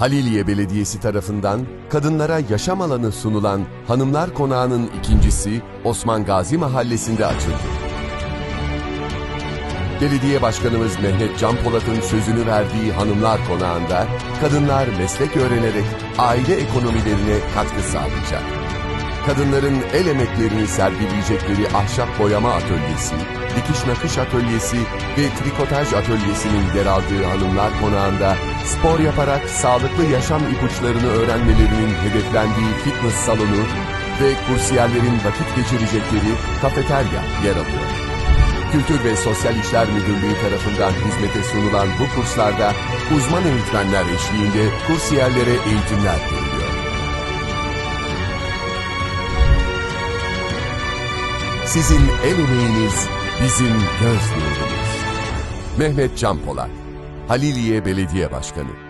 Haliliye Belediyesi tarafından kadınlara yaşam alanı sunulan Hanımlar Konağı'nın ikincisi Osman Gazi Mahallesi'nde açıldı. Belediye Başkanımız Mehmet Can Polat'ın sözünü verdiği Hanımlar Konağı'nda kadınlar meslek öğrenerek aile ekonomilerine katkı sağlayacak. Kadınların el emeklerini sergileyecekleri ahşap boyama atölyesi, dikiş nakış atölyesi ve trikotaj atölyesinin yer aldığı Hanımlar Konağı'nda spor yaparak sağlıklı yaşam ipuçlarını öğrenmelerinin hedeflendiği fitness salonu ve kursiyerlerin vakit geçirecekleri kafeterya yer alıyor. Kültür ve Sosyal İşler Müdürlüğü tarafından hizmete sunulan bu kurslarda uzman eğitmenler eşliğinde kursiyerlere eğitimler veriliyor. Sizin el emeğiniz bizim göz nurumuz. Mehmet Can Polat, Haliliye Belediye Başkanı